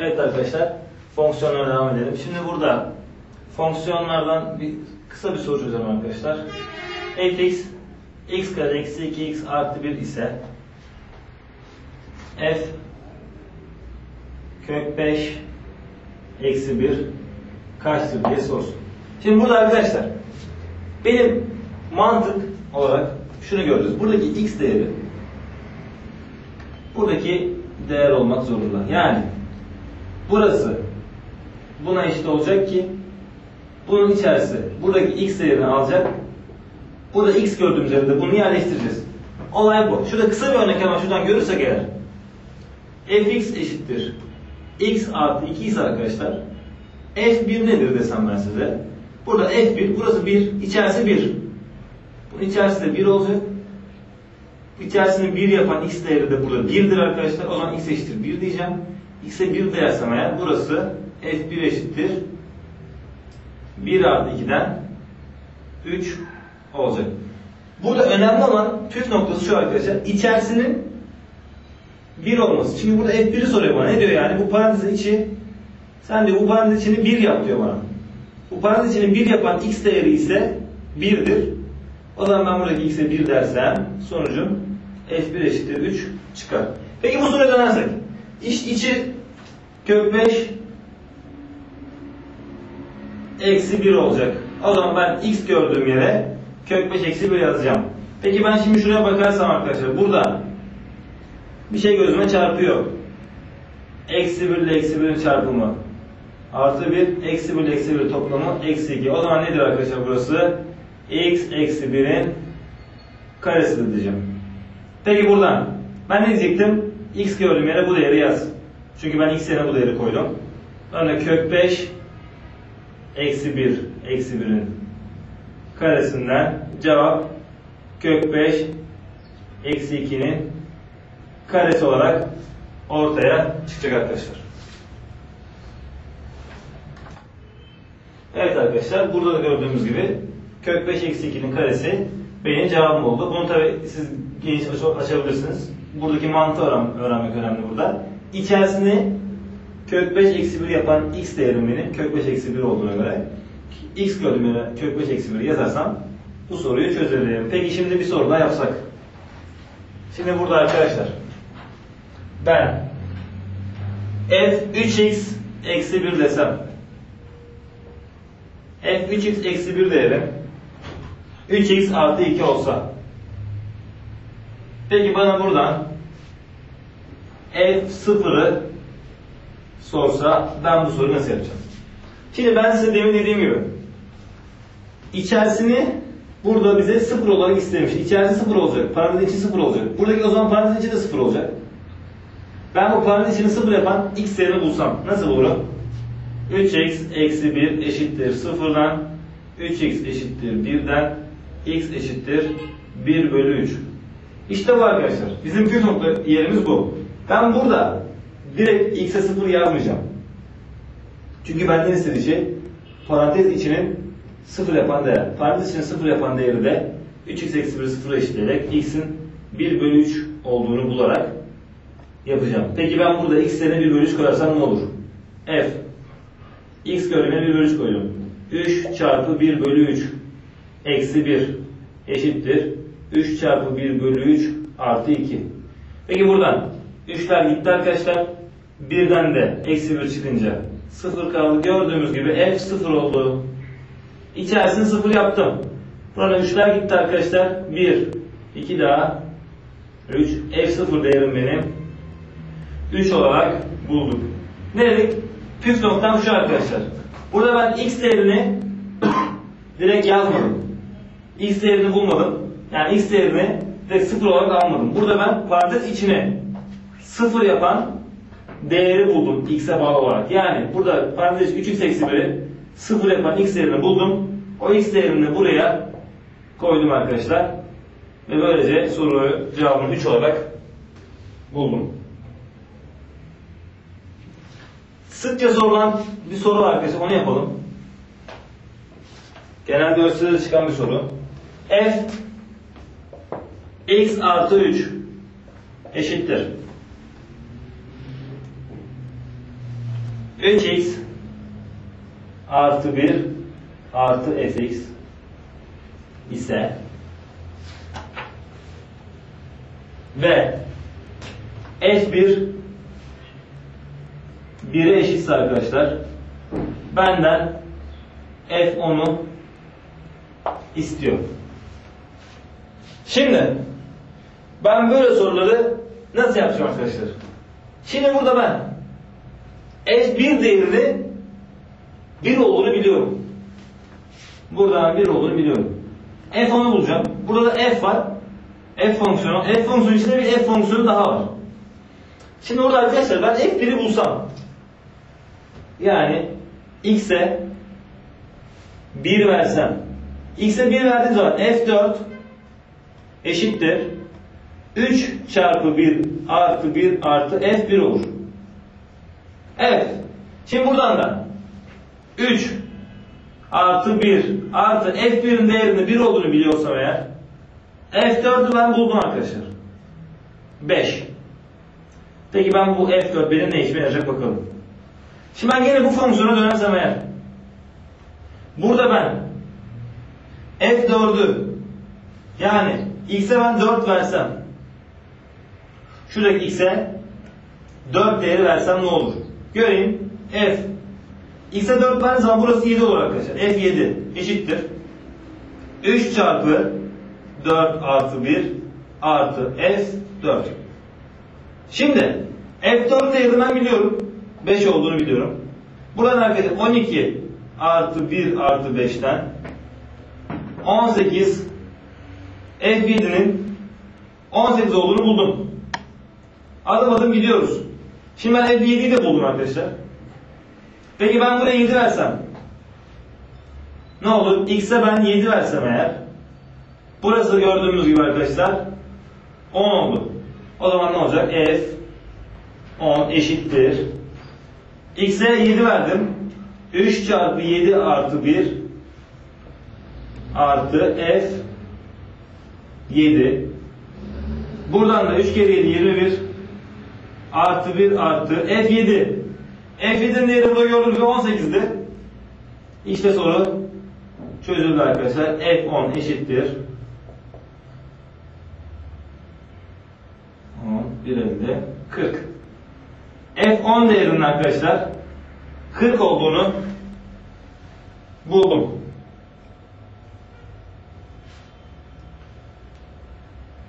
Evet arkadaşlar, fonksiyonlara devam edelim. Şimdi burada fonksiyonlardan bir kısa bir soru çözelim arkadaşlar. fx x kare eksi 2x artı 1 ise f kök 5 eksi 1 kaçtır diye sorsun. Şimdi burada arkadaşlar benim mantık olarak şunu göreceğiz. Buradaki x değeri buradaki değer olmak zorunda. Yani burası buna eşit olacak ki bunun içerisi buradaki x değerini alacak. Burada x gördüğümüz yerde bunu yerleştireceğiz. Olay bu. Şurada kısa bir örnek ama şuradan görürsek eğer fx eşittir x artı 2 ise arkadaşlar f1 nedir desem ben size. Burada f1 burası 1 içerisi 1. Bunun içerisi de 1 olacak. İçerisini 1 yapan x değeri de burada 1'dir arkadaşlar. O zaman x eşittir 1 diyeceğim. X'e 1 dersem eğer burası f1 eşittir 1 artı 2'den 3 olacak. Burada önemli olan püf noktası şu arkadaşlar. İçerisinin 1 olması. Şimdi burada f1'i soruyor bana. Ne diyor yani? Bu parantezin içi sen diyor bu parantez içini 1 yap diyor bana. Bu parantez içini 1 yapan x değeri ise 1'dir. O zaman ben buradaki x'e 1 dersem sonucum f1 eşittir 3 çıkar. Peki bu soruya dönersek. İç, içi kök 5 eksi 1 olacak. O zaman ben x gördüğüm yere kök 5 eksi 1 yazacağım. Peki ben şimdi şuraya bakarsam arkadaşlar burada bir şey gözüme çarpıyor. Eksi 1 ile eksi 1'in çarpımı artı 1 eksi 1 ile eksi 1 toplamı eksi 2. O zaman nedir arkadaşlar burası? x eksi 1'in karesidir diyeceğim. Peki buradan ben ne diyecektim? X gördüğüm yere bu değeri yaz. Çünkü ben x yerine bu değeri koydum. Örneğin kök 5 eksi 1 eksi 1'in karesinden cevap kök 5 eksi 2'nin karesi olarak ortaya çıkacak arkadaşlar. Evet arkadaşlar burada da gördüğümüz gibi kök 5 eksi 2'nin karesi benim cevabım oldu. Bunu tabi siz geniş açabilirsiniz. Buradaki mantığı öğren öğrenmek önemli burada. İçerisini kök 5 eksi 1 yapan x değerim benim kök 5 eksi 1 olduğuna göre x yere kök 5 eksi 1 yazarsam bu soruyu çözerim. Peki şimdi bir soru daha yapsak. Şimdi burada arkadaşlar ben f 3x eksi 1 desem f 3x eksi 1 değerim 3x artı 2 olsa peki bana buradan f sıfırı sorsa ben bu soruyu nasıl yapacağım? Şimdi ben size demin dediğim gibi içerisini burada bize sıfır olarak istemiş. İçerisi sıfır olacak. Parantez içi sıfır olacak. Buradaki o zaman parantez içi de sıfır olacak. Ben bu parantez içini sıfır yapan x değerini bulsam nasıl bulurum? 3x eksi 1 eşittir sıfırdan 3x eşittir 1'den x eşittir 1 bölü 3. İşte bu arkadaşlar. Bizim püf nokta yerimiz bu. Ben burada direkt x'e 0 yazmayacağım. Çünkü benden istediği şey parantez içinin 0 yapan değer. Parantez içinin 0 yapan değeri de 3x eksi 1'i 0'a eşitleyerek x'in 1 bölü 3 olduğunu bularak yapacağım. Peki ben burada x yerine 1 bölü 3 koyarsam ne olur? f x gördüğüme 1 bölü 3 koydum. 3 çarpı 1 bölü 3 eksi 1 eşittir. 3 çarpı 1 bölü 3 artı 2. Peki buradan 3'ler gitti arkadaşlar. Birden de eksi 1 çıkınca 0 kaldı. Gördüğümüz gibi f 0 oldu. İçerisini 0 yaptım. Burada 3'ler gitti arkadaşlar. 1, 2 daha 3. f 0 değerim benim. 3 olarak bulduk. Ne dedik? Püf noktam şu arkadaşlar. Burada ben x değerini direkt yazmadım. X değerini bulmadım. Yani x değerini direkt 0 olarak almadım. Burada ben parantez içine 0 yapan değeri buldum x'e bağlı olarak. Yani burada parantez 3x eksi 1'i 0 yapan x değerini buldum. O x değerini buraya koydum arkadaşlar. Ve böylece soruyu cevabını 3 olarak buldum. Sıkça sorulan bir soru var arkadaşlar. Onu yapalım. Genelde ÖSYM'de çıkan bir soru. F x artı 3 eşittir. 3x artı 1 artı fx ise ve f1 1'e eşitse arkadaşlar benden f10'u istiyor. Şimdi ben böyle soruları nasıl yapacağım arkadaşlar? Şimdi burada ben f1 değerini 1 olduğunu biliyorum. Buradan 1 olduğunu biliyorum. f10'u bulacağım. Burada da f var. f fonksiyonu. f fonksiyonu içinde bir f fonksiyonu daha var. Şimdi burada arkadaşlar ben f1'i bulsam yani x'e 1 versem x'e 1 verdiğim zaman f4 eşittir 3 çarpı 1 artı 1 artı f1 olur. Evet. Şimdi buradan da 3 artı 1 artı f1'in değerinin 1 olduğunu biliyorsam eğer f4'ü ben buldum arkadaşlar. 5. Peki ben bu f4 benim ne işime yarayacak bakalım. Şimdi ben gene bu fonksiyona dönersem eğer burada ben f4'ü yani x'e ben 4 versem şuradaki x'e 4 değeri versem ne olur? Göreyim f x'e 4 verdiğim zaman burası 7 olur arkadaşlar. f7 eşittir 3 çarpı 4 artı 1 artı f4 Şimdi f4 değerini ben biliyorum. 5 olduğunu biliyorum. Buradan arkadaşlar 12 artı 1 artı 5'ten 18 f7'nin 18 olduğunu buldum. Adım adım gidiyoruz. Şimdi ben f7'yi de buldum arkadaşlar. Peki ben buraya 7 versem ne olur? x'e ben 7 versem eğer burası gördüğümüz gibi arkadaşlar 10 oldu. O zaman ne olacak? f 10 eşittir. x'e 7 verdim. 3 çarpı 7 artı 1 artı f 7 buradan da 3 kere 7 21 artı 1 artı f 7 f7'nin değeri burada gördüğünüz gibi 18'di. İşte soru çözüldü arkadaşlar. f10 eşittir 10 bir elde 40 f10 değerinin arkadaşlar 40 olduğunu buldum.